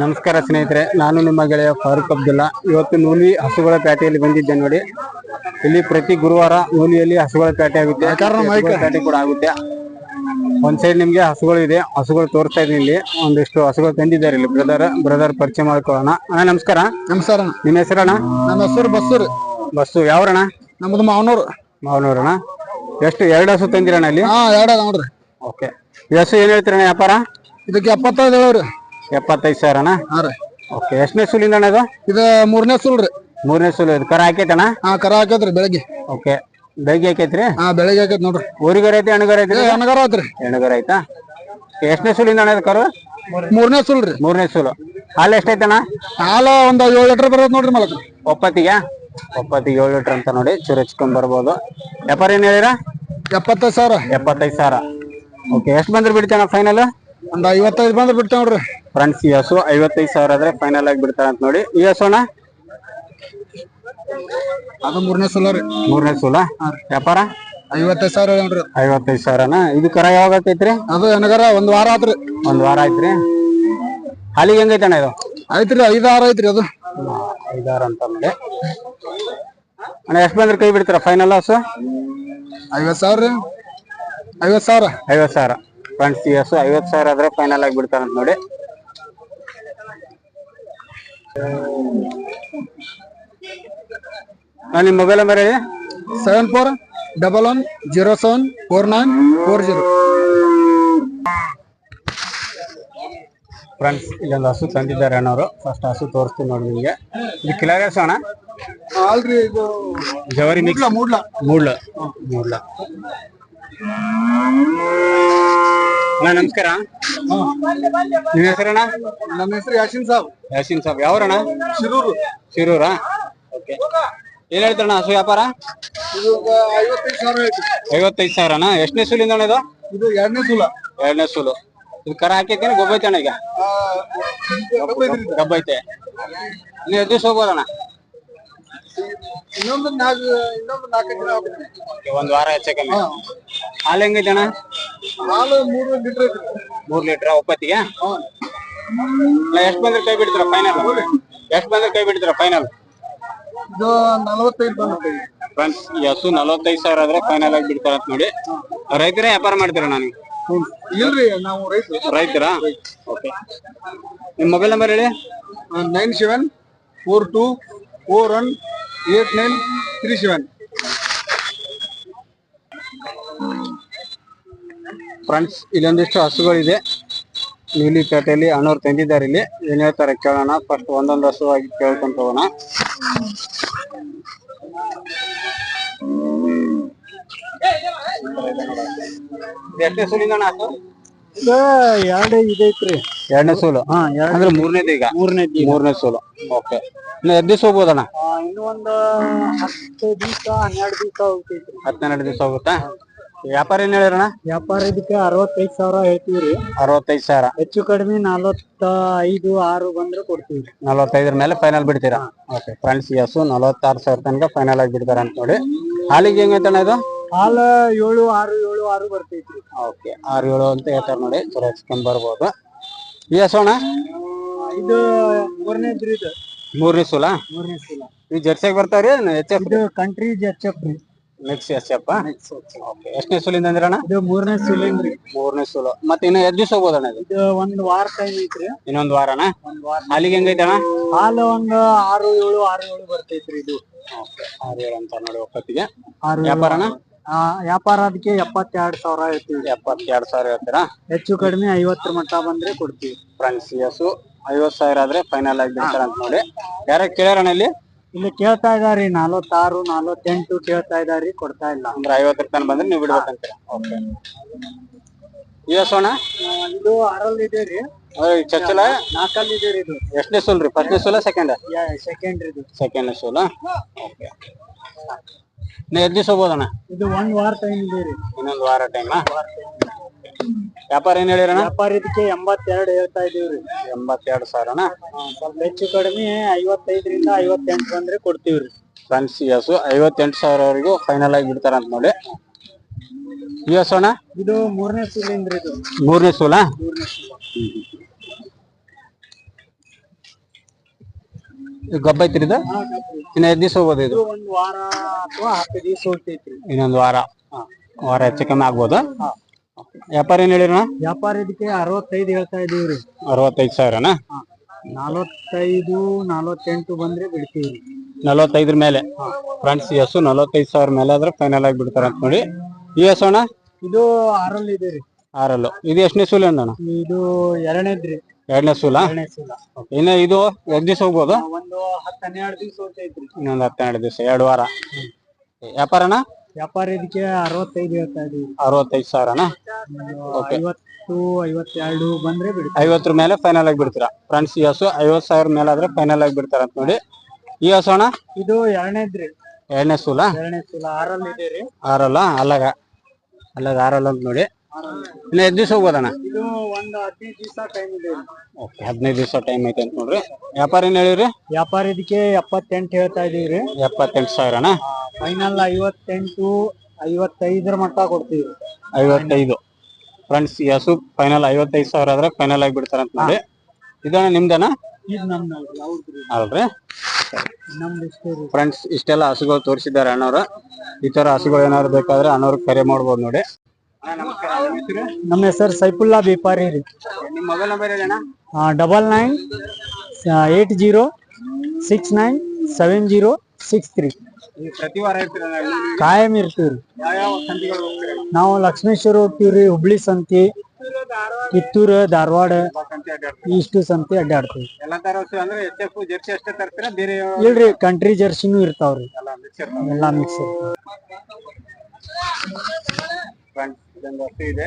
ನಮಸ್ಕಾರ ಸ್ನೇಹಿತರೆ ನಾನು ನಿಮ್ಮ ಗೆಳೆಯ ಫಾರೂಕ್ ಅಬ್ದುಲ್ಲಾ. ಇವತ್ತು ನೂಲಿ ಹಸುಗಳ ಪೇಟೆಯಲ್ಲಿ ಬಂದಿದ್ದೆ ನೋಡಿ. ಇಲ್ಲಿ ಪ್ರತಿ ಗುರುವಾರ ನೂಲಿಯಲ್ಲಿ ಹಸುಗಳ ಪೇಟೆ ಆಗುತ್ತೆ. ಪೇಟೆ ಕೂಡ ಆಗುತ್ತೆ. ಒಂದ್ ಸೈಡ್ ನಿಮ್ಗೆ ಹಸುಗಳು ಇದೆ. ಹಸುಗಳು ತೋರಿಸ್ತಾ ಇದೀನಿ ಇಲ್ಲಿ. ಒಂದಿಷ್ಟು ಹಸುಗಳು ತಂದಿದ್ದಾರೆ ಇಲ್ಲಿ. ಬ್ರದರ್ ಬ್ರದರ್ ಪರಿಚಯ ಮಾಡ್ಕೊಳ್ಳೋಣ. ಅಣ್ಣ ನಮಸ್ಕಾರ. ನಮಸ್ಕಾರ ನಿಮ್ಮ ಹೆಸರಣ್ಣ ನಮ್ಮ ಹೆಸರು ಬಸ್ಸೂರು ಬಸ್ಸು. ಯಾವ್ರಣ್ಣ ನಮ್ದು ಮಾವನೂರು. ಮಾವನೂರಣ್ಣ ಎಷ್ಟು ಎರಡು ಹಸು ತಂದಿರಣ್ಣ ಇಲ್ಲಿ? ಹಾ ಎರಡ ನೋಡ್ರಿ. ಓಕೆ ಏನ್ ಹೇಳ್ತೀರಣ್ಣ ವ್ಯಾಪಾರ? ಇದಕ್ಕೆ ಎಪ್ಪತ್ತೈದು ಹೇಳವ್ರಿ ಎಪ್ಪತ್ತೈದು ಸಾವಿರ ಹಾ ರೀ. ಓಕೆ ಎಷ್ಟನೇ ಸುಲಿಂದ ಅಣ್ಣ ಇದು? ಇದು ಮೂರನೇ ಸುಲ್ರಿ ಮೂರನೇ ಸೂಲು ಇದು ಕರ ಹಾಕೈತಣ್ಣ ಹಾ ಕರ ಹಾಕೈತ್ರಿ ಬೆಳಗ್ಗೆ. ಓಕೆ ಬೆಳಿಗ್ಗೆ ಹಾಕೈತ್ರಿ ಹಾ ಬೆಳಗ್ಗೆ ಹಾಕೈತ್ ನೋಡ್ರಿ. ಊರಿಗರ ಐತಿ ಅಣಗರ ಐತಿ? ಅಣಗರ ಅನಗಾರ ಆತ್ರಿ ಹೆಣ್ಣುಗರ ಐತಾ? ಎಷ್ಟನೇ ಸುಲಿಂದ ಅಣ್ಣ ಇದು ಕರು? ಮೂರನೇ ಸುಲ್ರಿ ಮೂರನೇ ಸೂಲು. ಹಾಲು ಎಷ್ಟೈತಣ್ಣ ಹಾಲು ಒಂದ್ ಏಳು ಲೀಟರ್ ಬರೋದ್ ನೋಡ್ರಿ ಮಲಕ್ ಒಪ್ಪತ್ತಿಗೆ? ಒಪ್ಪತ್ತಿಗೆ ಏಳು ಲೀಟರ್ ಅಂತ ನೋಡಿ ಚೂರು ಹಚ್ಕೊಂಡ್ ಬರ್ಬೋದು. ವ್ಯಾಪಾರ ಏನು ಹೇಳಿರ? ಎಪ್ಪತ್ತೈದು ಸಾವಿರ. ಎಪ್ಪತ್ತೈದು ಸಾವಿರ. ಓಕೆ ಎಷ್ಟು ಬಂದ್ರೆ ಬಿಡ್ತಾನ ಫೈನಲ್ ಒಂದ್ ಐವತ್ತೈದು ಬಂದ್ರೆ ಬಿಡ್ತೇವ್ ನೋಡ್ರಿ. ಫ್ರೆಂಡ್ಸ್ ಈ ಹಸು ಐವತ್ತೈದು ಸಾವಿರ ಆದ್ರೆ ಫೈನಲ್ ಆಗಿ ಬಿಡ್ತಾರ ಅಂತ ನೋಡಿ. ಈ ಎಸ್ ಅಣ್ಣ ಅದು ಮೂರನೇ ಸೋಲ ರೀ. ಮೂರನೇ ಸೂಲ? ವ್ಯಾಪಾರ? ಐವತ್ತೈದು ಸಾವಿರ ನೋಡ್ರಿ ಐವತ್ತೈದು ಸಾವಿರನ? ಇದು ಕರ ಯಾವಾಗ ಆಕೈತ್ರಿ? ಅದು ಎನಗಾರ ಒಂದ್ ವಾರ ಆತ್ರಿ. ಒಂದ್ ವಾರ ಆಯ್ತ್ರಿ. ಹಾಲಿಗೆ ಹೆಂಗೈತಣ್ಣ ಇದು? ಐತ್ರಿ ಐದು ಆರು ಐತ್ರಿ ಅದು. ಐದಾರು ಅಂತ ನೋಡಿ. ಅಣ್ಣ ಎಷ್ಟು ಬಂದ್ರೆ ಕೈ ಬಿಡ್ತೀರಾ ಫೈನಲ್ ಹಸು? ಐವತ್ ಸಾವಿರ ಐವತ್ ಸಾವಿರ. ಐವತ್ತು ಸಾವಿರ. ಫ್ರೆಂಡ್ಸ್ ಈ ಹಸು ಐವತ್ತು ಸಾವಿರ ಆದ್ರೆ ಫೈನಲ್ ಆಗಿ ಬಿಡ್ತಾರಂತ ನೋಡಿ. ನಾನು ನಿಮ್ಮ ಮೊಬೈಲ್ ನಂಬರ್ ಹೇಳಿ. Seven four double one zero seven four nine four zero friends ಇಲ್ಲೊಂದು ಹಸು ತಂದಿದ್ದಾರೆ ಅಣ್ಣವರು. ಫಸ್ಟ್ ಹಸು ತೋರಿಸ್ತೀನಿ ನೋಡಿ ನಿಮಗೆ. ಇದು ಕಿಲಾರಿ ಹಸು ಅಣ್ಣ? ಅಲ್ರಿ ಇದು ಜವರಿ ಮಿಕ್ಸ್ ಮೂಡ್ಲ ಮೂಡ್ಲ. ಮೂಡ್ಲ. ಅಣ್ಣ ನಮಸ್ಕಾರ. ನಿಮ್ಮ ಹೆಸರಣ್ಣ? ನಮ್ಮ ಹೆಸರು ಯಾಶಿನ್ ಸಾಬ್. ಯಾಶಿನ್ ಸಾಬ್. ಯಾವ್ರಣ್ಣ? ಶಿರೂರು. ಶಿರೂರಾ? ಓಕೆ. ಏನ್ ಹೇಳ್ತಾರಣ್ಣ ಹಸು ವ್ಯಾಪಾರ? ಐವತ್ತೈದು ಸಾವಿರ ಅಣ್ಣ ಐವತ್ತೈದು ಸಾವಿರನ? ಎಷ್ಟನೇ ಸೂಲಿಂದ ಅಣ್ಣ ಇದು? ಇದು ಎರಡನೇ ಸೂಲ. ಎರಡನೇ ಸೂಲು. ಇದು ಕರ ಹಾಕೈತೇನೆ ಗೊಬ್ಬೈತೆ ಅಣ್ಣ ಈಗ? ಗೊಬ್ಬೈತೆ ನೀವು ಎದ್ದು ಹೋಗ್ಬೋದಣ್ಣ? ಇನ್ನೊಂದು ನಾಲ್ಕು ಇನ್ನೊಂದು ನಾಲ್ಕು ದಿನ ಆಗುತ್ತೆ. Okay, ಒಂದ್ ವಾರ ಹೆಚ್ಚಕ್ಕೆ ಕಮ್ಮಿ. ಹಾಲು ಹೆಂಗೈತೆ ಅಣ್ಣ? ಹಾಲು ಮೂರು ಲೀಟರ್ ಮೂರ್ ಲೀಟರ್ ಒಪ್ಪತ್ತಿಗೆ ಎಷ್ಟು ಬಂದ್ರೆ ಕೈ ಬಿಡ್ತೀರಾ ಫೈನಲ್ ಎಷ್ಟು ಬಂದ್ರೆ ಕೈ ಬಿಡ್ತೀರಾ ಫೈನಲ್ ಇದು ನಲವತ್ತೈದು ಫ್ರೆಂಡ್ಸ್ ಹಸು ನಲವತ್ತೈದು ಸಾವಿರ ಆದ್ರೆ ಫೈನಲ್ ಆಗಿ ಬಿಡ್ತಾರ ಅಂತ ನೋಡಿ. ರೈತರೇ ವ್ಯಾಪಾರ ಮಾಡ್ತೀರಾ ನಾನು? ಇಲ್ರಿ ನಾವು ರೈತರು. ರೈತರಾ? ಓಕೆ. ನಿಮ್ಮ ಮೊಬೈಲ್ ನಂಬರ್ ಹೇಳಿ? Nine seven four two four one eight nine three seven friends ಇಲ್ಲೊಂದಿಷ್ಟು ಹಸುಗಳಿದೆ. ನೀಲಿ ಪೇಟೆಯಲ್ಲಿ ಅಣ್ಣವ್ರು ತಂದಿದ್ದಾರೆ ಇಲ್ಲಿ. ಏನ್ ಹೇಳ್ತಾರೆ ಕೇಳೋಣ. ಫಸ್ಟ್ ಒಂದೊಂದು ಹಸುವಾಗಿ ಆಗಿ ಕೇಳ್ಕೊಂತ ಹೋಗೋಣ. ಎಷ್ಟನೇ ಸೂಲಿಂದ ಇದು ಎರಡು ಇದೈತ್ರಿ. ಎರಡನೇ ಸೂಲು. ಹಾ ಅಂದ್ರೆ ಮೂರನೇದು ಈಗ? ಮೂರನೇ ಮೂರನೇ ಸೂಲು. ಓಕೆ. ಇನ್ನು ಎರಡು ದಿವಸ ಹೋಗ್ಬೋದಣ್ಣ? ಇನ್ನೂ ಒಂದು ಹತ್ತು ದಿವಸ ಹನ್ನೆರಡು ದಿವಸ ಹೋಗ್ತೈತಿ ಹತ್ತೆರಡು ದಿವಸ ಹೋಗುತ್ತಾ? ವ್ಯಾಪಾರ ಏನ್ ಹೇಳಿರಣ್ಣ ವ್ಯಾಪಾರ ಇದಕ್ಕೆ ಅರವತ್ತೈದು ಸಾವಿರ ಹೇಳ್ತೀವ್ರಿ ಅರವತ್ತೈದು ಸಾವಿರ. ಹೆಚ್ಚು ಕಡಿಮೆ ನಲವತ್ತ ಐದು ಆರು ಬಂದ್ರೆ ಕೊಡ್ತೀವಿ ನಲವತ್ತೈದರ ಮೇಲೆ ಫೈನಲ್ ಬಿಡ್ತೀರಾ? ಓಕೆ ಫ್ರೆಂಡ್ಸ್ ಹಸು ನಲವತ್ತಾರು ಸಾವಿರ ತನಕ ಫೈನಲ್ ಆಗಿ ಬಿಡ್ತಾರ ಅಂತ ನೋಡಿ ಹಾಲಿಗೆ ಹೆಂಗೈತಣ್ಣ ಇದು? ಹಾಲು ಏಳು ಆರು ಏಳು ಆರು ಬರ್ತೈತಿ ಓಕೆ ಆರು ಏಳು ಅಂತ ಹೇಳ್ತಾರ ನೋಡಿ ಚಲೋ ಹಚ್ಕೊಂಡ್ ಬರ್ಬೋದು. ಈ ಹಸು ಅಣ್ಣ? ಇದು ಮೂರನೇದ್ರಿ ಇದು ಮೂರನೇ ಸೂಲ? ಮೂರನೇ ಸಲ. ಈ ಜರ್ಸಿಯಾಗಿ ಬರ್ತಾವ್ರಿ ಎಚ್ ಎಫ್ ಇದು ಕಂಟ್ರಿ ಜಚ್ಚಪ್ ರೀ. ಮಿಕ್ಸ್ ಎಸ್ ಓಕೆ ಎಷ್ಟನೇ ಸೂಲಿಂದ ಅಂದ್ರಣ್ಣ ಇದು ಮೂರನೇ ಸುಲಿಂದ್ರಿ. ಮೂರನೇ ಸೂಲು. ಮತ್ತೆ ಇನ್ನು ಎರಡು ದಿವಸ ಹೋಗ್ಬೋದಣ್ಣ ಇದು? ಇದು ಒಂದ್ ವಾರ ಟೈಮ್ ಐತ್ರಿ. ಇನ್ನೊಂದು ವಾರನ? ಒಂದ್ ವಾರ. ಹಾಲಿಗೆ ಹೆಂಗೈತಣ್ಣ ಹಾಲು ಒಂದು ಆರು ಏಳು ಆರು ಏಳು ಬರ್ತೈತ್ರಿ ಇದು. ಆರು ಏಳು ಅಂತ ನೋಡಿ ಒಪ್ಪತ್ತಿಗೆ ಆರು ವ್ಯಾಪಾರನ ಆ, ವ್ಯಾಪಾರ ಅದಕ್ಕೆ ಎಪ್ಪತ್ತೆರಡು ಸಾವಿರ ಹೇಳ್ತೀವಿ. ಎಪ್ಪತ್ತೆರಡು ಸಾವಿರ ಹೇಳ್ತೀರಾ? ಹೆಚ್ಚು ಕಡಿಮೆ ಐವತ್ತರ ಮಟ್ಟ ಬಂದ್ರೆ ಕೊಡ್ತೀವಿ. ಫ್ರೆಂಡ್ಸ್ ಹಸು ಐವತ್ತು ಸಾವಿರ ಆದ್ರೆ ಫೈನಲ್ ಆಗಿ ಬಿಡ್ತಾರೆ ಅಂತ ನೋಡಿ. ಯಾರ ಕೇಳ್ಯಾರಣ್ಣ ಇಲ್ಲಿ? ಇಲ್ಲಿ ಕೇಳ್ತಾ ಇದಾರಿ ನಲವತ್ತಾರು ನಲವತ್ತೆಂಟು ಕೇಳ್ತಾ ಇದಾರಿ ಕೊಡ್ತಾ ಇಲ್ಲ. ಅಂದ್ರೆ ಐವತ್ತರ ತನಕ ಬಂದ್ರೆ ನೀವು ಬಿಡ್ಬೇಕಂತೀರ? ಓಕೆ ಆ, ಇದು ಆರಲ್ಲಿ ಇದೆ ರೀ. ಚಚ್ಚಲ? ನಾಲ್ಕಲ್ಲಿ ಇದೆ ರೀ ಇದು. ಎಷ್ಟನೇ ಸೂಲ್ ರೀ? ಫಸ್ಟ್ನೇ ಸೋಲ ಸೆಕೆಂಡ್ ಸೆಕೆಂಡ್ ಇದು. ಸೆಕೆಂಡ್ ಸೋಲ? ಓಕೆ. ಎದ್ದು ಹೋಗ್ಬೋದಣ್ಣ? ಇದು ಒಂದ್ ವಾರ ಟೈಮ್ ಇದೆ ರೀ. ಇನ್ನೊಂದು ವಾರ ಟೈಮಾ ವ್ಯಾಪಾರ ಏನ್ ಹೇಳಿರಣ್ಣ? ವ್ಯಾಪಾರ ಇದಕ್ಕೆ ಎಂಬತ್ತೆರಡು ಹೇಳ್ತಾ ಇದೀವ್ರಿ ಎಂಬತ್ತೆರಡು ಸಾವಿರನ? ಆ, ಸ್ವಲ್ಪ ಹೆಚ್ಚು ಕಡಿಮೆ ಐವತ್ತೈದರಿಂದ ಐವತ್ತೆಂಟು ಬಂದ್ರೆ ಕೊಡ್ತೀವ್ರಿ. ಫ್ರೆಂಡ್ಸ್ ಈ ಹಸು ಐವತ್ತೆಂಟು ಸಾವಿರವರೆಗೂ ಫೈನಲ್ ಆಗಿ ಬಿಡ್ತಾರ ಅಂತ ನೋಡಿ. ಈ ಹಸು ಅಣ್ಣ? ಇದು ಮೂರನೇ ಸೂಲಿಂದ್ರಿ ಇದು. ಮೂರನೇ ಸೂಲ? ಗಬ್ಬ ಐತ್ರಿ ಇದು? ಇನ್ನ ಐದ್ ದಿವಸ ಹೋಗ್ಬೋದು ಇದು? ಒಂದ್ ವಾರ ಅಥವಾ ಹತ್ತು ದಿವಸ ಹೋಗ್ತೈತ್ರಿ. ಇನ್ನೊಂದು ವಾರ. ವಾರ ಹೆಚ್ಚು ಕಮ್ಮಿ ಆಗ್ಬೋದು? ವ್ಯಾಪಾರ ಏನ್ ಹೇಳಿರಣ್ಣ? ವ್ಯಾಪಾರ ಇದಕ್ಕೆ ಅರವತ್ತೈದು ಹೇಳ್ತಾ ಇದೀವ್ರಿ ಅರವತ್ತೈದು ಸಾವಿರನಾ? ನಲವತ್ತೈದು ನಲವತ್ತೆಂಟು ಬಂದ್ರೆ ಬಿಡ್ತೀವಿ ನಲವತ್ತೈದ್ರ ಮೇಲೆ. ಫ್ರೆಂಡ್ಸ್ ಎಸ್ ನಲವತ್ತೈದು ಸಾವಿರ ಮೇಲೆ ಆದ್ರೆ ಫೈನಲ್ ಆಗಿ ಬಿಡ್ತಾರ ಅಂತ ನೋಡಿ ಈ ಎಸ್ ಅಣ್ಣ? ಇದು ಆರಲ್ಲಿ ಇದೆ ರೀ. ಆರಲ್ಲು. ಇದು ಎಷ್ಟನೇ ಸೂಲ ಅಣ್ಣ? ಇದು ಎರಡನೇದ್ರಿ. ಎರಡನೇ ಸೂಲ? ಇನ್ನ ಇದು ಎರಡ್ ದಿವಸ ಹೋಗ್ಬೋದು? ಒಂದು ಹತ್ತು ಹನ್ನೆರಡು ದಿವಸ ಹೋಗ್ತೈತ್ರಿ. ಇನ್ನೊಂದು ಹತ್ತೆರಡು ದಿವಸ ಎರಡು ವಾರ. ವ್ಯಾಪಾರ ಅಣ್ಣ ವ್ಯಾಪಾರ ಇದಕ್ಕೆ ಅರವತ್ತೈದು ಹೇಳ್ತಾ ಇದೀವಿ ಅರವತ್ತೈದು ಸಾವಿರನಾ? ಐವತ್ತು ಐವತ್ತೆರಡು ಬಂದ್ರೆ ಬಿಡಿ ಐವತ್ತರ ಮೇಲೆ ಫೈನಲ್ ಆಗಿ ಬಿಡ್ತೀರಾ? ಫ್ರೆಂಡ್ಸ್ ಈ ಹಸು ಐವತ್ ಸಾವಿರ ಮೇಲೆ ಆದ್ರೆ ಫೈನಲ್ ಆಗಿ ಬಿಡ್ತಾರ ಅಂತ ನೋಡಿ. ಈ ಹಸು ಅಣ್ಣ? ಇದು ಎರಡನೇದ್ರಿ ಎರಡನೇ ಸೂಲ? ಎರಡನೇ ಸಲ ಆರಲ್ಲಿ ಇದೆ ರೀ. ಆರಲ್ಲ? ಅಲ್ಲಾಗ. ಅಲ್ಲಾಗ ಆರಲ್ಲ ಅಂತ ನೋಡಿ. ಇನ್ನು ಎಷ್ಟ್ ದಿವಸ ಹೋಗೋದಣ್ಣ ಇದು ಒಂದು ಹದಿನೈದು ದಿವಸ ಟೈಮ್ ಇದೆ ಓಕೆ ಹದಿನೈದು ದಿವಸ ಟೈಮ್ ಐತೆ ಅಂತ ನೋಡ್ರಿ. ವ್ಯಾಪಾರ ಏನ್ ಹೇಳಿರಿ? ವ್ಯಾಪಾರ ಇದಕ್ಕೆ ಎಪ್ಪತ್ತೆಂಟು ಹೇಳ್ತಾ ಇದೀವ್ರಿ ಎಪ್ಪತ್ತೆಂಟು ಅಣ್ಣ? ಫೈನಲ್ ಐವತ್ತೆಂಟು ಐವತ್ತೈದರ ಮಟ್ಟ ಕೊಡ್ತೀವಿ. ಐವತ್ತೈದು. ಫ್ರೆಂಡ್ಸ್ ಯಸು ಫೈನಲ್ ಐವತ್ತೈದು ಸಾವಿರ ಆದ್ರೆ ಫೈನಲ್ ಆಗಿ ಬಿಡ್ತಾರ ಅಂತ ನೋಡಿ. ಇದಣ್ಣ ನಿಮ್ದನ ಇದು ನಮ್ದು ಹೌದ್ರಿ. ಅಲ್ರಿ ಫ್ರೆಂಡ್ಸ್ ಇಷ್ಟೆಲ್ಲ ಹಸುಗಳು ತೋರಿಸಿದ್ದಾರೆ ಅಣ್ಣವ್ರು. ಈ ತರ ಹಸುಗಳು ಏನಾದ್ರು ಬೇಕಾದ್ರೆ ಅಣ್ಣವ್ರಿಗೆ ಕರೆ ಮಾಡ್ಬೋದು ನೋಡಿ. ನಮ್ಮ ಹೆಸರು? ಸೈಫುಲ್ಲಾ ಬೇಪಾರಿ ರೀ. ನಿಮ್ಮ mobile number double nine eight zero six nine seven zero six three. ಪ್ರತಿ ವಾರ ಕಾಯಂ ಇರ್ತೀವಿ ನಾವು ಲಕ್ಷ್ಮೇಶ್ವರ ಹೋಗ್ತೀವಿ ರೀ ಹುಬ್ಳಿ ಸಂತಿ ಕಿತ್ತೂರು ಧಾರವಾಡ ಇಷ್ಟು ಸಂತಿ ಅಡ್ಡಾಡ್ತೀವಿ. ಎಲ್ಲ ತರ ಅಂದ್ರೆ ಎಫ್ ಜರ್ಸಿ ಅಷ್ಟೇ ತರ್ತೀರಾ? ಬೇರೆ ಇಲ್ರಿ ಕಂಟ್ರಿ ಜರ್ಸಿನೂ ಇರ್ತಾವ್ರಿ. ಎಲ್ಲ ಮಿಕ್ಸ್ ಇರ್ತಾವ. ಎಲ್ಲಾ ಮಿಕ್ಸ್ ಫ್ರೆಂಡ್ಸ್ ಇದೊಂದು ಹಸು ಇದೆ.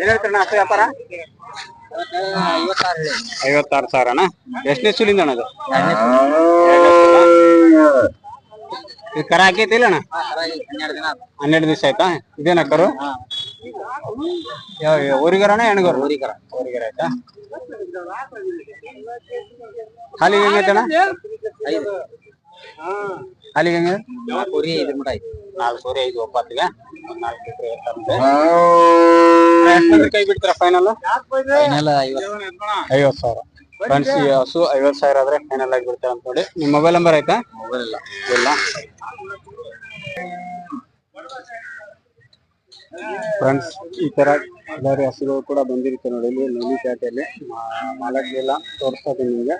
ಏನ್ ಹೇಳ್ತೀರಣ್ಣ ಹಸು ವ್ಯಾಪಾರ? ಐವತ್ತಾರು ಸಾವಿರನ? ಎಷ್ಟನೇ ಸುಲಿಂದ ಅಣ್ಣ ಅದು? ಇದು ಕರ ಹಾಕೈತಿ ಇಲ್ಲ ಅಣ್ಣ ಹನ್ನೆರಡು ದಿವಸ ಆಯ್ತಾ? ಇದೇನ ಕರು? ಯಾವ ಯಾವ ಊರಿಗರಣ ಹೆಣ್ಗರು? ಊರಿಗರ ಊರಿಗರ ಆಯ್ತಾ ಹಾಲಿಗೆ ಹೆಂಗೈತೆ ಅಣ್ಣ ಹಾಲಿಗೆ ಹೆಂಗೆ? ನಾಲ್ಕೂವರೆ ಐದು. ಒಪ್ಪತ್ತಿಗೆ ಒಂದ್ ನಾಲ್ಕು ಲೀಟರ್ ಇರ್ತಾರಂತೆ ಎಷ್ಟು ಕೈ ಬಿಡ್ತಾರ ಫೈನಲ್ ಐವತ್ ಸಾವಿರ. ಫ್ರೆಂಡ್ಸ್ ಈ ಹಸು ಐವತ್ ಸಾವಿರ ಆದ್ರೆ ಫೈನಲ್ ಆಗಿ ಬಿಡ್ತಾರೆ ಅಂತ ನೋಡಿ ನಿಮ್ಮ ಮೊಬೈಲ್ ನಂಬರ್ ಆಯ್ತಾ ಇಲ್ಲ. ಫ್ರೆಂಡ್ಸ್ ಈ ತರ ಬೇರೆ ಹಸುಗಳು ಕೂಡ ಬಂದಿರುತ್ತೆ ನೋಡಿ ಇಲ್ಲಿ ನುಲಿ ಪೇಟೆಯಲ್ಲಿ. ಮಾಲಕ್ಕೆಲ್ಲ ತೋರಿಸ್ತಾ ಇದ್ದೀನಿ ನಿಮ್ಗೆ.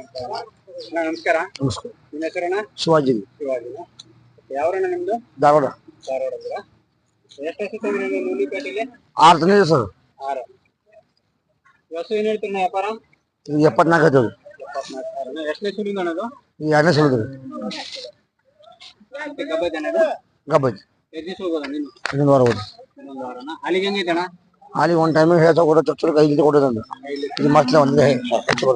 ಅಣ್ಣ, ನಮಸ್ಕಾರ. ನಮಸ್ಕಾರ ನಿಮ್ಮ ಹೆಸರಣ್ಣ ಶಿವಾಜಿ. ಶಿವಾಜಿನ. ಯಾವ್ರಣ್ಣ ನಿಮ್ದು? ಧಾರವಾಡ. ಧಾರವಾಡ ಎಷ್ಟು ನೀವು ನುಲಿಪೇಟೆಯಲ್ಲಿ ಆರು ಸರ್ ಆರು. ಈ ಏನ್ ಹೇಳ್ತೀರಿ ವ್ಯಾಪಾರ? ಎಪ್ಪತ್ನಾಲ್ಕು ಅದು. ಎಪ್ಪತ್ನಾಲ್ಕು ಸಾವಿರ ಎಷ್ಟನೇ ಸುಲಿಂದ ಅಣ್ಣದು ಎರಡನೇ ಸುಳಿದ್ರಿ ಗಬ್ಬ ಜನದು ಗಬ್ಬಜ್ ದಿವಸ ಹೋಗೋದ ನೀನು ಇನ್ನೊಂದು ವಾರ ಹೋದ್ರಿ ಇನ್ನೊಂದು ವಾರನ? ಅಲ್ಲಿಗೆ ಹೆಂಗೈತೆ ಅಣ್ಣ ಅಲ್ಲಿ ಒಂದು ಟೈಮಿಗೆ ಹೇಳ್ತಾ ಕೊಡೋ ಚೊಚ್ಚಲಿಗೆ ಕೈ ಇಲ್ಲಿ ಕೊಡೋದಂದ ಇದು ಮತ್ತೆ ಒಂದೇ ಹೆಚ್ಚು ಹೆಚ್ಚು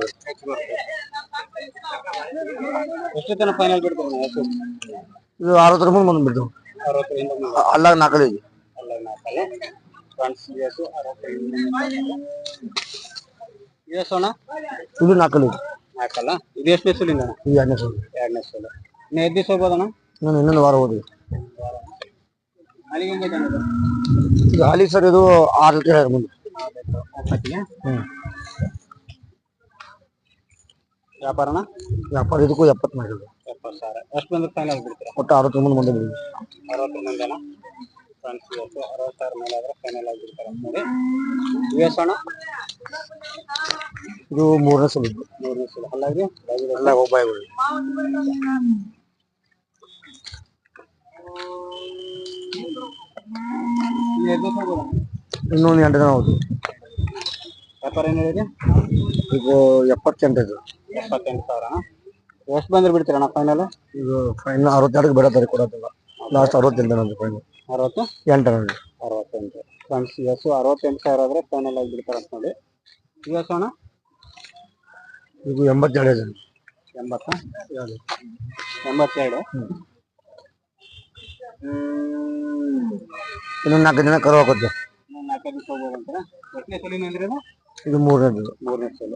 ಎಷ್ಟು ಫೈನಲ್ ಬಿಡ್ತಾರೆ ಇದು ಅರವತ್ತರ ಮುಂದೆ ಬಂದು ಬಿಡ್ತು. ನಾಲ್ಕಲ್ಲಿ ಇದೆ. ಅಲ್ಲ ನಾಲ್ಕಲ್ಲ. ಹಸು ಅಣ್ಣ ಇದು ನಾಲ್ಕಲ್ಲಿ ಇದೆ. ನಾಲ್ಕಲ್ಲ? ಇದು ಎಷ್ಟನೇ ಸುಲಿಂದ ಇದು ಎರಡನೇ ಸುಳಿ ಎರಡನೇ ಸುಲು. ಇನ್ನು ಎದ್ದು ಹೋಗೋದಣ್ಣ ಇನ್ನೊಂದು ಇನ್ನೊಂದು ವಾರ. ಹೋದ್ರಿ ಹಾಲಿ ಸರ್ ಇದು ಆರು ಲೀಟರ್ ಮುಂದೆ ವ್ಯಾಪಾರನ? ವ್ಯಾಪಾರ ಇದಕ್ಕೂ ಎಪ್ಪತ್ತು ಮಾಡಿದ್ರು. ಎಪ್ಪತ್ತು ಸಾವಿರ. ಎಷ್ಟು ಬಂದ್ರೆ ಫೈನಲ್ ಬಿಡ್ತೀರಾ ಒಟ್ಟು ಅರವತ್ತರ ಮುಂದೆ ಬಿಡ್ತೀವಿ ಬಿಡಿ ಅರವತ್ತು ಮಂದಿನ ಫ್ರೆಂಡ್ಸ್ ಇವತ್ತು ಅರವತ್ತು ಸಾವಿರ ಮೇಲೆ ಆದ್ರೆ ಫೈನಲ್ ಆಗಿ ಬಿಡ್ತಾರೆ ಅಂತ ನೋಡಿ ಯು ಎಸ್ ಅಣ್ಣ? ಇದು ಮೂರನೇ ಸಲ. ಮೂರನೇ ಸಲ. ಅಲ್ಲಾಗಿ? ಎಲ್ಲ ಒಬ್ಬ ಇನ್ನೊಂದು ಎಂಟು ದಿನ ಹೌದು ವ್ಯಾಪಾರ ಏನು ಹೇಳಿದೆ ಈಗ ಎಪ್ಪತ್ತೆಂಟು ಇದು. ಎಪ್ಪತ್ತೆಂಟು ಸಾವಿರ. ಎಷ್ಟು ಬಂದ್ರೆ ಬಿಡ್ತೀರಣ್ಣ ಫೈನಲ್ ಈಗ ಫೈನಲ್ ಅರವತ್ತೆರಡಕ್ಕೆ ಬೇಡ ಕೊಡೋದಿಲ್ಲ. ಲಾಸ್ಟ್ ಅರವತ್ತೆಂಟು ನಂದು ಫೈನಲ್ ಅರವತ್ತು? ಎಂಟು ನಂದು ಅರವತ್ತೆಂಟು. ಫ್ರೆಂಡ್ಸ್ ಎಸ್ ಅರವತ್ತೆಂಟು ಸಾವಿರ ಆದರೆ ಫೈನಲ್ ಆಗಿ ಬಿಡ್ತಾರೆ ಅಂತ ನೋಡಿ. ಈಗ ಎಸ್ ಅಣ್ಣ? ಈಗ ಎಂಬತ್ತೆರಡು ಇದೆ ಎಂಬತ್ತ? ಎಂಬತ್ತೆರಡು. ಇನ್ನೊಂದು ನಾಲ್ಕು ದಿನ ಕರು ಹಾಕೋದು ಇನ್ನೊಂದು ನಾಲ್ಕೈದು ದಿವಸ ಹೋಗ್ಬೋದಂತಾರ ಎಷ್ಟನೇ ಸಲಿನ ಅಂದ್ರೆ ಇದು ಇದು ಮೂರನೇದು ಮೂರನೇ ಸಲ.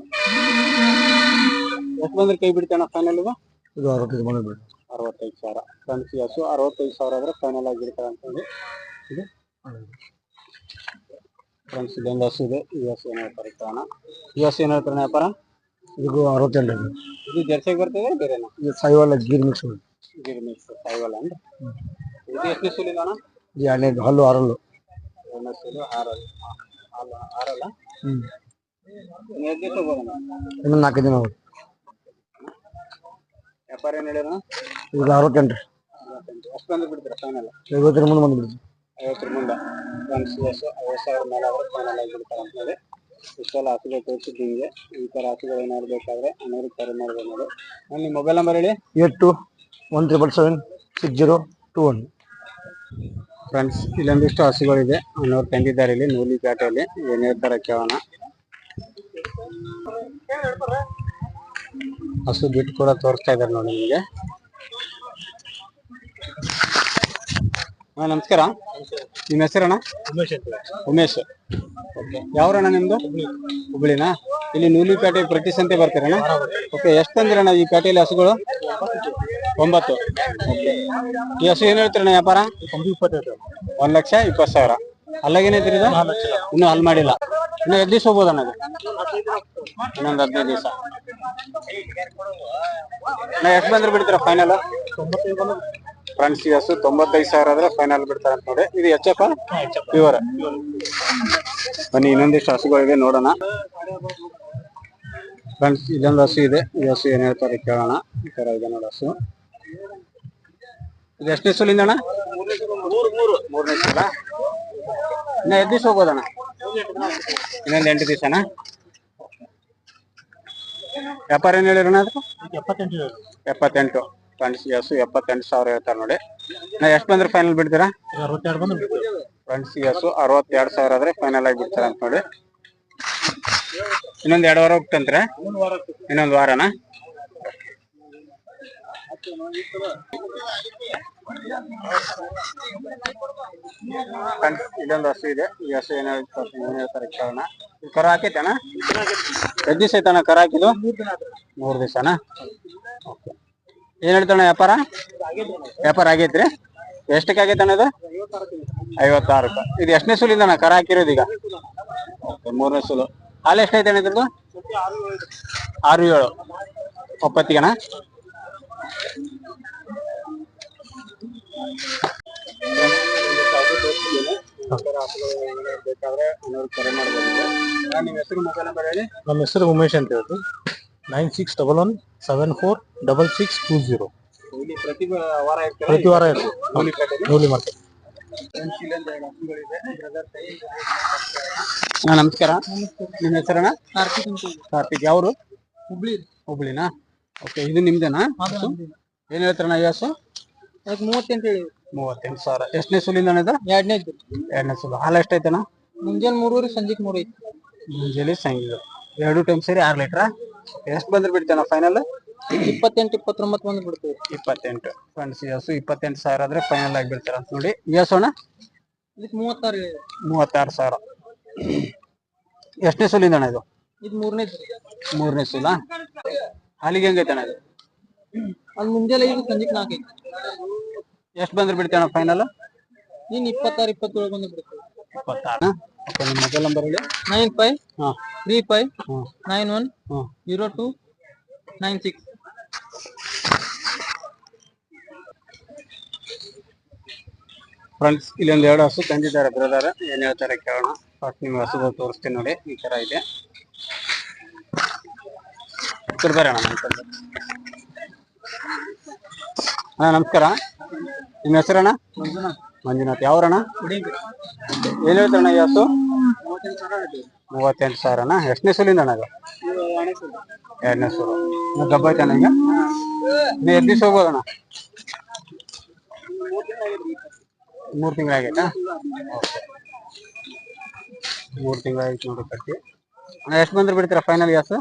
ಎಷ್ಟು ಬಂದ್ರೆ ಕೈ ಬಿಡ್ತಾನ ಫೈನಲ್ ಇದು? ಇದು ಅರವತ್ತೈದು ಮನೆ ಬೇಡ ಅರವತ್ತೈದು ಸಾವಿರ. ಫ್ರೆಂಡ್ಸ್ ಹಸು ಅರವತ್ತೈದು ಸಾವಿರ ಆದ್ರೆ ಫೈನಲ್ ಆಗಿ ಬಿಡ್ತಾರೆ ಅಂತ ಹೇಳಿ. ಇದು? ಫ್ರೆಂಡ್ಸ್ ಇದೊಂದು ಹಸು ಇದೆ. ಈ ಹಸು ಏನು ಹೇಳ್ತಾರೆ ಕಾರಣ ಈ ಹಸು ಏನು ಹೇಳ್ತಾರೆ ವ್ಯಾಪಾರ? ಇದು ಅರವತ್ತೆಂಟು ಇದು. ಜರ್ಸಿಗೆ ಬರ್ತದೆ ಬೇರೆನಾ? ಇದು ಸೈವಾಲ ಗೀರ್ ಮಿಕ್ಸ್ ಗೀರ್ ಮಿಕ್ಸ್ ಸಾಯಿವಲ್ಲ ಅಂದ್ರೆ? ಇದು ಎಷ್ಟು ಸುಲಿದ ಅಣ್ಣ? ಎರಡನೇದು ಹಲ್ಲು ಅರಲ್ಲು ಎರಡನೇ ಸುಲು ಆರಲ್ಲ. ಅಲ್ಲ ಆರಲ್ಲ? ಹ್ಮ್. ಇನ್ನು ಎಷ್ಟು ದಿವಸ ಹೋಗೋಣ ಇನ್ನೊಂದು ನಾಲ್ಕು ದಿನ ಹೋಗುತ್ತೆ ವ್ಯಾಪಾರ ಏನು ಹೇಳಿರ ಈಗ ಅರವತ್ತೆಂಟು. ಎಷ್ಟು ಬಂದು ಬಿಡ್ತೀರಾ ಫೈನಲ್ ಐವತ್ತರ ಮುಂದೆ ಬಂದ್ಬಿಡ್ತು ಐವತ್ತರ ಮುಂದೆ. ಫ್ರೆಂಡ್ಸ್ ಎಷ್ಟು ಐವತ್ತು ಸಾವಿರ ಮೇಲೆ ಆದ್ರೆ ಫೈನಲ್ ಆಗಿ ಬಿಡ್ತಾರೆ ಅಂತೇಳಿ ಇಷ್ಟೆಲ್ಲ ಈ ಥರ ಹಸುಗಳು ಏನಾದ್ರು ಬೇಕಾದ್ರೆ ಕರೆ ಮಾಡ್ಬೋದು ನೋಡಿ ನಿಮ್ಮ ಮೊಬೈಲ್ ನಂಬರ್ ಹೇಳಿ? Eight two one triple seven six zero two one. Friends ಇಲ್ಲೊಂದಿಷ್ಟು ಹಸುಗಳಿದೆ. ಅನ್ನೋರು ತಂದಿದ್ದಾರೆ ಇಲ್ಲಿ ನೂಲಿ ಪೇಟೆಯಲ್ಲಿ ಏನ್ ಹೇಳ್ತಾರೆ ಕೇಳೋಣ. ಹಸು ಬಿಟ್ಟು ಕೂಡ ತೋರಿಸ್ತಾ ಇದ್ದಾರೆ ನೋಡಿ ನಿಮಗೆ. ಹಾ ನಮಸ್ಕಾರ. ನಿಮ್ಮ ಹೆಸರಣ್ಣ? ಉಮೇಶ್ ಯಾವ್ರಣ್ಣ ನಿಮ್ದು? ಹುಬ್ಳಿನಾ? ಇಲ್ಲಿ ನೂಲಿ ಪೇಟೆ ಪ್ರತಿ ಸಂತೆ ಬರ್ತೀರಣ್ಣ? ಓಕೆ ಎಷ್ಟು ತಂದಿರಣ್ಣ ಈ ಪೇಟೆಯಲ್ಲಿ ಹಸುಗಳು? ಒಂಬತ್ತು. ಎಷ್ಟು ಏನು ಹಸು ಏನ್ ಹೇಳ್ತೀರಣ್ಣ ವ್ಯಾಪಾರ? ಒಂದ್ ಲಕ್ಷ ಇಪ್ಪತ್ತು ಸಾವಿರ. ಅಲ್ಲಾಗೇನೈತಿ ಇದು? ಇನ್ನೂ ಹಲ್ ಮಾಡಿಲ್ಲ. ಇನ್ನು ಎಷ್ಟು ದಿವಸ ಹೋಗ್ಬೋದ ಅದು ಇನ್ನೊಂದು ಹದಿನೈದು ದಿವಸ. ನಾ ಎಷ್ಟು ಬಂದ್ರೆ ಬಿಡ್ತೀರಾ ಫೈನಲ್ ಫ್ರೆಂಡ್ಸ್ ಈ ಹಸು ತೊಂಬತ್ತೈದು ಸಾವಿರ ಆದ್ರೆ ಫೈನಲ್ ಬಿಡ್ತಾರೆ ಅಂತ ನೋಡಿ. ಇದು ಹೆಚ್ಚಪ್ಪ ಪ್ಯೂರ್ ಬನ್ನಿ ಇನ್ನೊಂದಿಷ್ಟು ಹಸುಗಳಿದೆ ನೋಡೋಣ. ಫ್ರೆಂಡ್ಸ್ ಇದೊಂದು ಹಸು ಇದೆ. ಈ ಹಸು ಏನ್ ಹೇಳ್ತಾರೆ ಕೇಳೋಣ. ಈ ತರ ಇದೆ ನೋಡಿ ಹಸು. ಇದು ಎಷ್ಟನೇ ಸೋಲಿಂದ ಅಣ್ಣ? ಮೂರನೇ ಸಲ. ಇನ್ನ ಎಷ್ಟು ದಿವಸ ಹೋಗೋದಣ್ಣ? ಇನ್ನೊಂದು ಎಂಟು ಅಣ್ಣ ವ್ಯಾಪಾರ ಏನ್ ಹೇಳಿರೋಣ ಅದು? ಎಪ್ಪತ್ತೆಂಟು ಫ್ರೆಂಡ್ಸ್ ಎಸ್ ಎಪ್ಪತ್ತೆಂಟು ಸಾವಿರ ಹೇಳ್ತಾರೆ ನೋಡಿ. ನಾ ಎಷ್ಟು ಬಂದ್ರೆ ಫೈನಲ್ ಬಿಡ್ತೀರಾ? ಫ್ರೆಂಡ್ಸ್ ಎಸ್ ಅರವತ್ತೆರಡು ಸಾವಿರ ಆದ್ರೆ ಫೈನಲ್ ಆಗಿ ಬಿಡ್ತಾರೆ ಅಂತ ನೋಡಿ. ಇನ್ನೊಂದು ಎರಡು ವಾರ ಹೋಗ್ತಂತ್ರ. ಇನ್ನೊಂದು ವಾರನ? ಇಲ್ಲೊಂದು ಹಸು ಇದೆ. ಈ ಹಸು ಏನ್ ಹೇಳ್ತಾರೆ ಕೇಳೋಣ ಕರ ಹಾಕೈತಣ್ಣ ಎಷ್ಟು ದಿವಸ ಐತಣ್ಣ ಕರ ಹಾಕಿದ್ದು? ಮೂರ್ ದಿವಸನಾ? ಓಕೆ ಏನ್ ಹೇಳ್ತಣ್ಣ ವ್ಯಾಪಾರ? ವ್ಯಾಪಾರ ಆಗೈತ್ರಿ? ಎಷ್ಟಕ್ಕೆ ಆಗೈತಣ್ಣ ಇದು? ಐವತ್ತಾರು ಇದು ಎಷ್ಟನೇ ಸುಲಿಂದಣ್ಣ ಕರ ಹಾಕಿರೋದು ಈಗ? ಓಕೆ ಮೂರನೇ ಸುಲು. ಹಾಲು ಎಷ್ಟೈತೆ ಅಣ್ಣ ಇದ್ರದ್ದು? ಆರು ಏಳು. ಒಪ್ಪತ್ತಿಗೆಣ ಬೇಕಾದ್ರೆ ಕರೆ ಮಾಡ್ಬೋದು ನಿಮ್ಮ ಹೆಸರು ಮೊಬೈಲ್ ನಂಬರ್ ಹೇಳಿ ನಮ್ಮ ಹೆಸರು ಉಮೇಶ್ ಅಂತ ಹೇಳಿ nine six double one seven four double six two zero ಇಲ್ಲಿ ಪ್ರತಿ ವಾರ ಇರ್ತೀರಾ? ಪ್ರತಿ ವಾರ ಇರ್ತದೆ? ನೂಲಿ ಮಾರ್ಕೆಟ್ ನಮಸ್ಕಾರ. ನಿಮ್ಮ ಹೆಸರಣ್ಣ? ಕಾರ್ತಿಕ್ ಯಾವರು? ಹುಬ್ಳಿ. ಹುಬ್ಳಿನಾ? ಓಕೆ ಇದು ನಿಮ್ದೇನಾ? ಹಸು? ಏನ್ ಹೇಳ್ತಾರಣ್ಣ ಈ ಹಸು ಮೂವತ್ತೆಂಟು ಹೇಳಿ. ಮೂವತ್ತೆಂಟು ಸಾವಿರ. ಎಷ್ಟನೇ ಸುಲಿಂದ ಇದು? ಎರಡನೇ ಎರಡನೇ ಸುಲು. ಹಾಲು ಎಷ್ಟೈತಣ್ಣ ಮುಂಜಾನೆ ಮೂರುವರೆ ಸಂಜೆಗೆ ಮೂರು ಐತಿ ಮುಂಜಾನೆ ಸಂಜೆ. ಎರಡು ಟೈಮ್ ಸೇರಿ ಆರು ಲೀಟ್ರ? ಎಷ್ಟು ಬಂದ್ರೆ ಬಿಡ್ತೇನ ಫೈನಲ್ ಇಪ್ಪತ್ತೆಂಟು ಇಪ್ಪತ್ತೊಂಬತ್ತು ಬಂದು ಬಿಡ್ತೀವಿ. ಇಪ್ಪತ್ತೆಂಟು. ಫ್ರೆಂಡ್ಸ್ ಹಸು ಇಪ್ಪತ್ತೆಂಟು ಸಾವಿರ ಆದ್ರೆ ಫೈನಲ್ ಆಗಿ ಬಿಡ್ತಾರ ಅಂತ ನೋಡಿ ಅಣ್ಣ? ಇದಕ್ಕೆ ಮೂವತ್ತಾರು ಮೂವತ್ತಾರು ಸಾವಿರ. ಎಷ್ಟನೇ ಸುಲಿಂದ ಅಣ್ಣ ಇದು? ಇದು ಮೂರನೇ ಮೂರನೇ ಸುಲ? ಹಾಲಿಗೆ ಹೆಂಗೈತೆ ಅಣ್ಣ ಅದು? ಮುಂಜಾನೆ ಐದು ಸಂಜೆಗೆ ನಾಲ್ಕು ಐತಿ. ಎಷ್ಟು ಬಂದ್ರೆ ಬಿಡ್ತಾನ ಫೈನಲ್ ನೀನ್ ಇಪ್ಪತ್ತಾರು ಇಪ್ಪತ್ತೇಳು ಬಂದ್ ಬಿಡ್ತೀವಿ. ಇಪ್ಪತ್ತಾರು. ಓಕೆ ನಿಮ್ಮ ಮೊಬೈಲ್ ನಂಬರ್ ಹೇಳಿ. ನೈನ್ ಫೈವ್ ಹಾಂ. ತ್ರೀ ಫೈವ್ ಹಾಂ. ನೈನ್ ಒನ್ ಹಾಂ. Zero two nine six. Friends ಇಲ್ಲೊಂದು ಎರಡು ಹಸು ತಂದಿದ್ದಾರೆ ಬ್ರದರ್ ಏನ್ ಹೇಳ್ತಾರೆ ಕೇಳೋಣ. ಫಸ್ಟ್ ನಿಮ್ಗೆ ಹಸುಗಳು ತೋರಿಸ್ತೀನಿ ನೋಡಿ ಈ ತರ ಇದೆ. ಕೊಡ್ತಾರೆ ಅಣ್ಣ. ಅಣ್ಣ, ನಮಸ್ಕಾರ. ನಿಮ್ಮ ಹೆಸರಣ್ಣ ಮಂಜುನಾಥ್. ಯಾವ್ರಣ್ಣ ಏನ್ ಹೇಳ್ತಾರಣ್ಣ ಇವತ್ತು? ಮೂವತ್ತೆಂಟು ಸಾವಿರ ಅಣ್ಣ. ಎಷ್ಟನೇ ಸುಲಿಂದ ಅಣ್ಣ ಎರಡನೇ ಸೂರು ಇನ್ನು ಗಬ್ಬ ಐತಣ್ಣ ಈಗ? ಇನ್ನು ಎಷ್ಟು ದಿವಸ ಹೋಗ್ಬೋದಣ್ಣ ಮೂರು ತಿಂಗಳಾಗೈತಾ ಮೂರು ತಿಂಗಳಾಗಿತ್ತು ನೋಡಿ ಕಟ್ಟಿ. ಅಣ್ಣ, ಎಷ್ಟು ಬಂದ್ರೆ ಬಿಡ್ತೀರಾ ಫೈನಲ್ ಗ್ಯಾಸ್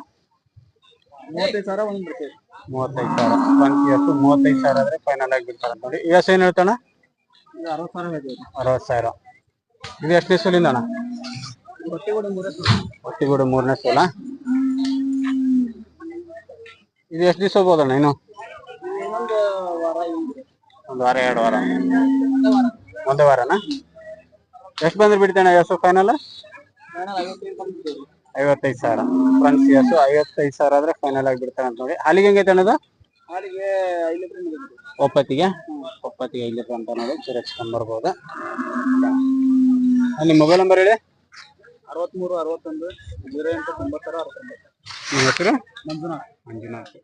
ಮೂವತ್ತೈದು ಸಾವಿರ ಒಂದು ಬಿಡ್ತೀವಿ. ಮೂವತ್ತೈದು ಸಾವಿರ. ಒಂದ್ ಗ್ಯಾಸ್ ಮೂವತ್ತೈದು ಸಾವಿರ ಆದ್ರೆ ಫೈನಲ್ ಆಗಿ ಬಿಡ್ತಾರ ನೋಡಿ ಏನು ಹೇಳ್ತಾನ? ಇದು ಅರವತ್ತು ಸಾವಿರ ಹೇಳ್ತೀವಿ. ಅರವತ್ತು ಸಾವಿರ. ಇದು ಎಷ್ಟನೇ ಸೂಲಿಂದ ಅಣ್ಣ? ಮೂರನೇ ಸೂಲ. ಇದು ಎಷ್ಟು ದಿವಸ ಹೋಗ್ಬೋದಣ್ಣ ಇನ್ನು? ಇನ್ನೊಂದು ವಾರ ಒಂದು ವಾರ ಎರಡು ವಾರ. ಒಂದೇ ವಾರ ಒಂದೇ ವಾರನಾ? ಎಷ್ಟು ಬಂದ್ರೆ ಬಿಡ್ತಾನೆ ಎಷ್ಟು ಫೈನಲ್ ಐವತ್ತೈದು ಸಾವಿರ. ಫ್ರಂಟ್ ಸಿಯರ್ಸು ಐವತ್ತೈದು ಸಾವಿರ ಆದ್ರೆ ಫೈನಲ್ ಆಗಿ ಬಿಡ್ತಾರೆ ಅಂತ ನೋಡಿ. ಹಾಲಿಗೆ ಹೆಂಗೈತೆ ಅನ್ನೋದು? ಹಾಲಿಗೆ ಐದು ಲೀಟರ್ ಒಪ್ಪತ್ತಿಗೆ? ಒಪ್ಪತ್ತಿಗೆ ಐದು ಲೀಟರ್ ಅಂತ ನೋಡಿ. ಸುರಕ್ಷಿತ ಬರ್ಬೋದು ನಿಮ್ಮ ಮೊಬೈಲ್ ನಂಬರ್ ಹೇಳಿ? ಅರವತ್ತ್ಮೂರು ಅರವತ್ತೊಂದು ಜೀರೋ ಎಂಟು ತೊಂಬತ್ತಾರು ಅರವತ್ತೊಂಬತ್ತು. ನಿಮ್ಮ ಹೆಸರು? ಮಂಜುನಾಥ್. ಮಂಜುನಾಥ್.